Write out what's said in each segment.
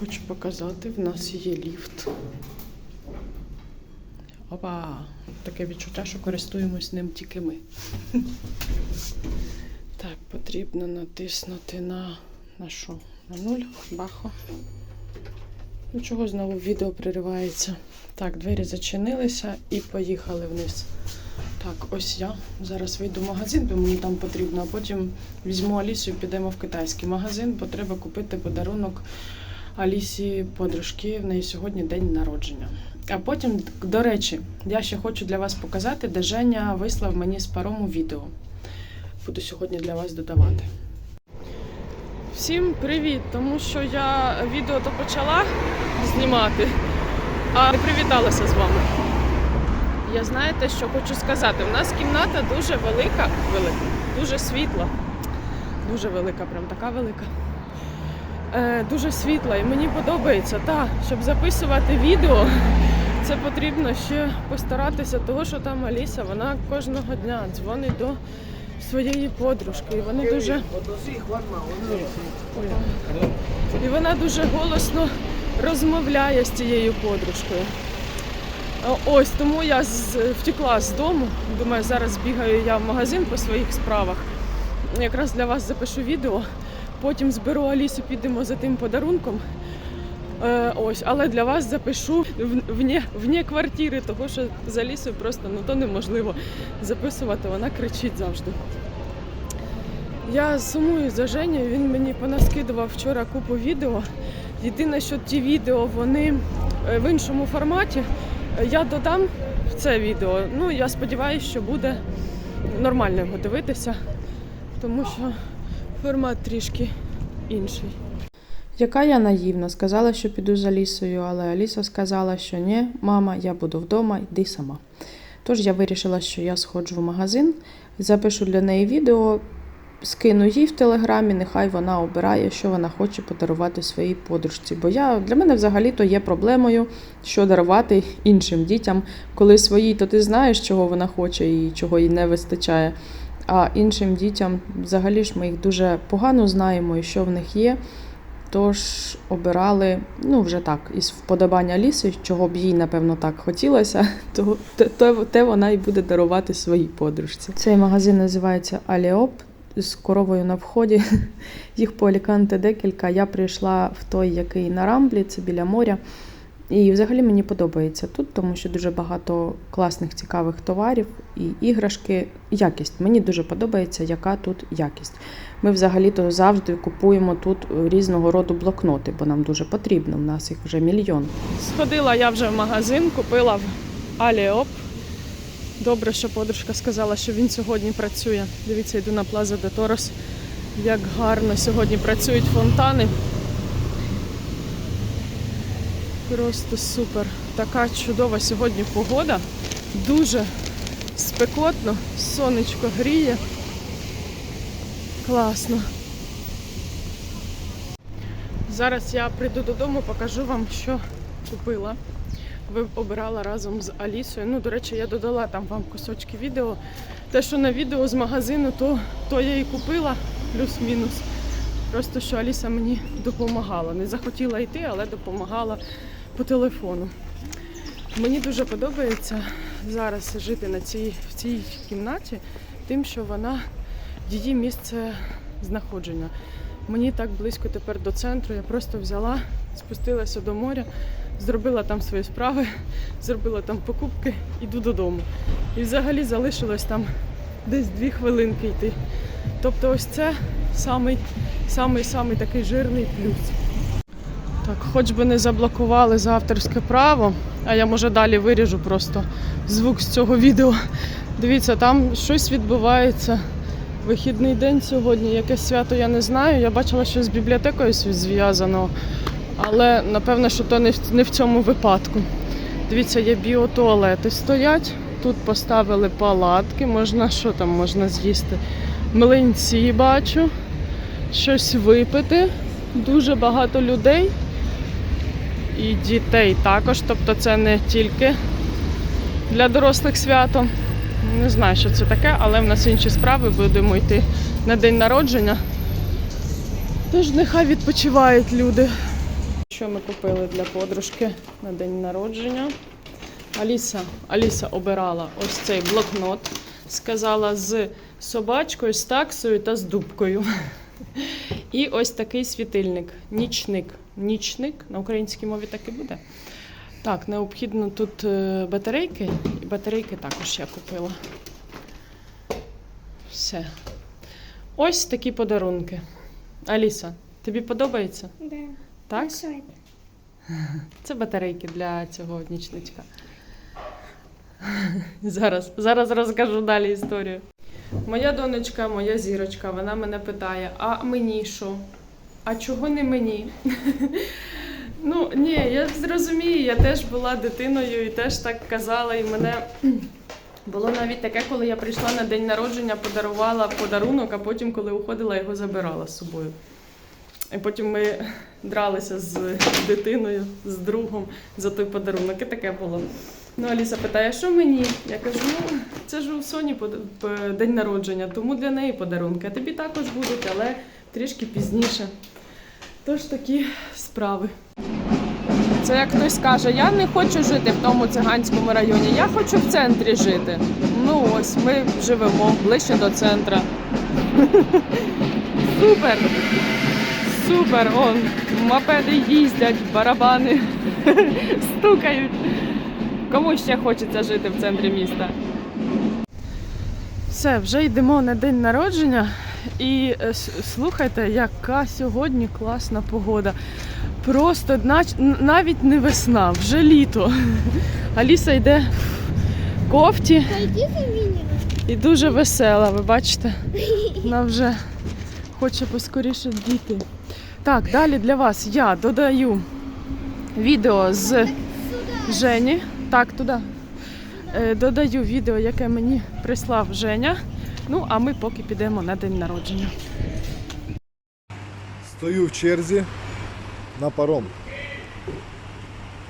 хочу показати, в нас є ліфт. Опа! Таке відчуття, що користуємось ним тільки ми. Так, потрібно натиснути на, на що? На нуль, бахо. Ну, чого знову відео приривається? Так, двері зачинилися і поїхали вниз. Так, ось я зараз вийду в магазин, бо мені там потрібно, а потім візьму Алісу і підемо в китайський магазин, бо треба купити подарунок Алісі подружки. В неї сьогодні день народження. А потім, до речі, я ще хочу для вас показати, де Женя вислав мені з парому відео. Буду сьогодні для вас додавати. Всім привіт! Тому що я відео то почала знімати, а не привіталася з вами. Я знаєте, що хочу сказати. У нас кімната дуже велика, велика, дуже світла. Дуже велика, прям така велика. Е, дуже світла і мені подобається. Та, щоб записувати відео, це потрібно ще постаратися, того, що там Аліса, вона кожного дня дзвонить до своєї подружки. І вони дуже. І вона дуже голосно розмовляє з цією подружкою. Ось тому я втекла з дому. Думаю, зараз бігаю я в магазин по своїх справах. Якраз для вас запишу відео. Потім зберу Алісу, підемо за тим подарунком. Е, ось, але для вас запишу вне, вне квартири, тому що з Алісою просто ну, то неможливо записувати, вона кричить завжди. Я сумую за Женю, він мені понаскидував вчора купу відео. Єдине, що ті відео вони е, в іншому форматі. Я додам в це відео. Ну, я сподіваюся, що буде нормально його дивитися, тому що формат трішки інший. Яка я наївна, сказала, що піду з Алісою, але Аліса сказала, що ні, мама, я буду вдома, йди сама. Тож я вирішила, що я сходжу в магазин, запишу для неї відео, скину їй в телеграмі, нехай вона обирає, що вона хоче подарувати своїй подружці. Бо я для мене взагалі-то є проблемою, що дарувати іншим дітям. Коли своїй, то ти знаєш, чого вона хоче і чого їй не вистачає. А іншим дітям взагалі ж ми їх дуже погано знаємо і що в них є. Тож обирали, ну вже так, із вподобання ліси, чого б їй, напевно, так хотілося, то те, те, те вона і буде дарувати своїй подружці. Цей магазин називається Аліоп з коровою на вході. Їх по Аліканте декілька. Я прийшла в той, який на Рамблі, це біля моря. І взагалі мені подобається тут, тому що дуже багато класних цікавих товарів і іграшки. Якість. Мені дуже подобається, яка тут якість. Ми взагалі-то завжди купуємо тут різного роду блокноти, бо нам дуже потрібно. У нас їх вже мільйон. Сходила я вже в магазин, купила в Аліоп. Добре, що подружка сказала, що він сьогодні працює. Дивіться, йду на Плаза де Торос. Як гарно сьогодні працюють фонтани. Просто супер. Така чудова сьогодні погода. Дуже спекотно, сонечко гріє. Класно. Зараз я прийду додому, покажу вам, що купила. Ви обирала разом з Алісою. Ну, до речі, я додала там вам кусочки відео. Те, що на відео з магазину, то, то я і купила, плюс-мінус. Просто що Аліса мені допомагала. Не захотіла йти, але допомагала по телефону. Мені дуже подобається зараз жити на цій, в цій кімнаті, тим, що вона її місце знаходження. Мені так близько тепер до центру. Я просто взяла, спустилася до моря, зробила там свої справи, зробила там покупки, іду додому. І взагалі залишилось там десь дві хвилинки йти. Тобто, ось це самий, самий, самий такий жирний плюс. Так, хоч би не заблокували за авторське право, а я може далі виріжу просто звук з цього відео. Дивіться, там щось відбувається. Вихідний день сьогодні, яке свято я не знаю. Я бачила, що з бібліотекою зв'язано, але напевно, що то не в цьому випадку. Дивіться, є біотуалети стоять. Тут поставили палатки, можна що там можна з'їсти? Млинці бачу, щось випити. Дуже багато людей і дітей також. Тобто це не тільки для дорослих свято. Не знаю, що це таке, але в нас інші справи будемо йти на день народження. Тож нехай відпочивають люди. що ми купили для подружки на день народження. Аліса, Аліса обирала ось цей блокнот. Сказала з собачкою, з таксою та з дубкою. І ось такий світильник. Нічник. Нічник на українській мові так і буде. Так, необхідно тут е, батарейки, і батарейки також я купила. Все. Ось такі подарунки. Аліса, тобі подобається? Да. Так? Це батарейки для цього нічничка. Зараз, зараз розкажу далі історію. Моя донечка, моя зірочка, вона мене питає: а мені що? А чого не мені? Ну, ні, я зрозумію, я теж була дитиною і теж так казала, і мене було навіть таке, коли я прийшла на день народження, подарувала подарунок, а потім, коли уходила, його забирала з собою. І потім ми дралися з дитиною, з другом за той подарунок. І таке було. Ну, Аліса питає, що мені? Я кажу, ну це ж у Соні день народження, тому для неї подарунки. А тобі також будуть, але трішки пізніше. Тож такі справи. Це як хтось каже, я не хочу жити в тому циганському районі, я хочу в центрі жити. Ну ось, ми живемо ближче до центра. Супер! Супер! Он, мопеди їздять, барабани стукають. Кому ще хочеться жити в центрі міста? Все, вже йдемо на день народження. І е, слухайте, яка сьогодні класна погода. Просто навіть не весна, вже літо. Аліса йде в кофті і дуже весела, ви бачите? Вона вже хоче поскоріше діти. Так, далі для вас я додаю відео з Жені. Так, туди. Е, Додаю відео, яке мені прислав Женя. Ну, а ми поки підемо на день народження. Стою в черзі на паром.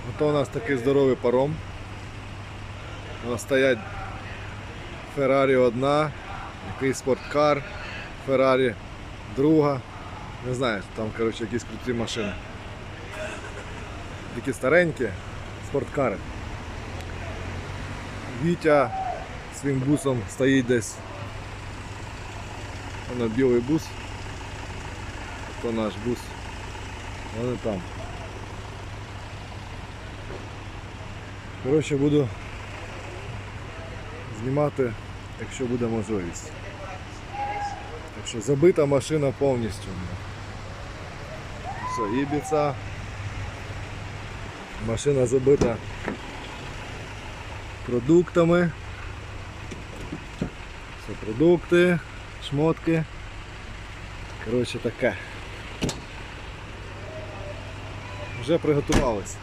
Ото у нас такий здоровий паром. У нас стоять Феррарі одна, якийсь спорткар, Феррарі друга. Не знаю, там коротше, якісь круті машини. Такі старенькі спорткари. Вітя своїм бусом стоїть десь. Воно білий бус то наш бус. Вони там. Коротше, буду знімати, якщо буде можливість. Так що забита машина повністю. Все, ібіца. Машина забита продуктами. Все продукти, шмотки. Коротше таке. Вже приготувались.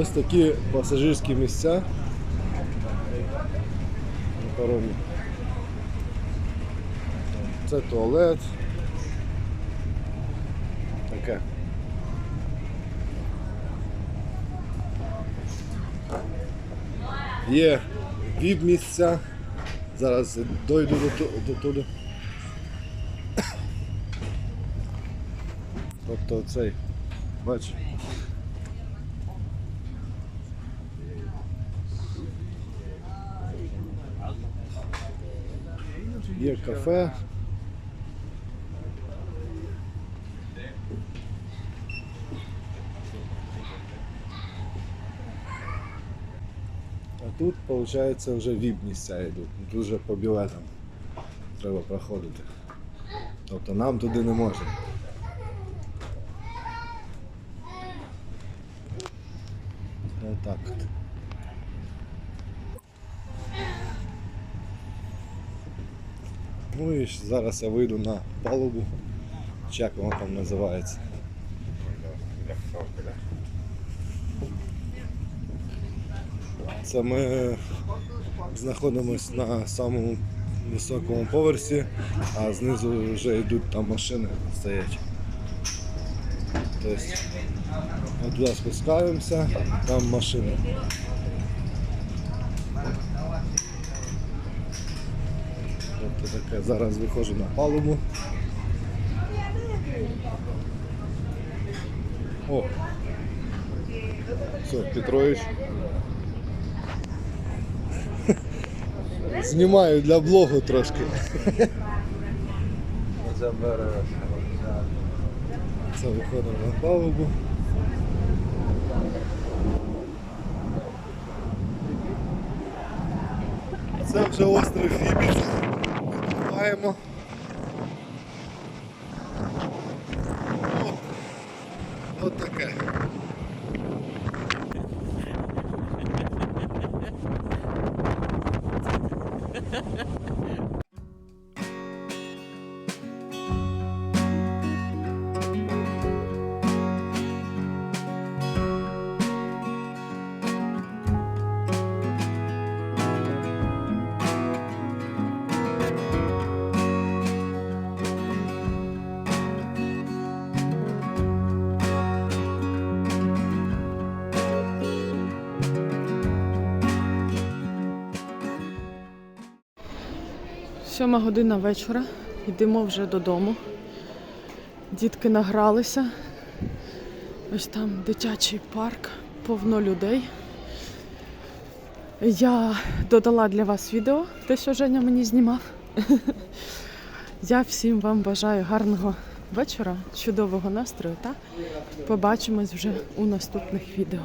Ось такі пасажирські місця на. Це туалет. Таке. Є віп місця. Зараз дойду до, ту- до туди. Тобто цей, бач. Є кафе. А тут, виходить, вже віп місця йдуть. Тут вже по білетам треба проходити. Тобто нам туди не можна. Отак Ну і зараз я вийду на палубу, як воно там називається. Це ми знаходимося на самому високому поверсі, а знизу вже йдуть там машини стоять. Тобто, туди спускаємося, там машини. Таке, зараз виходжу на палубу. О! Все, Петрович. Знімаю для блогу трошки. Це виходимо на палубу. Це вже острів 哎么。Сьома година вечора. Йдемо вже додому. Дітки награлися. Ось там дитячий парк, повно людей. Я додала для вас відео, те, що Женя мені знімав. Я всім вам бажаю гарного вечора, чудового настрою та побачимось вже у наступних відео.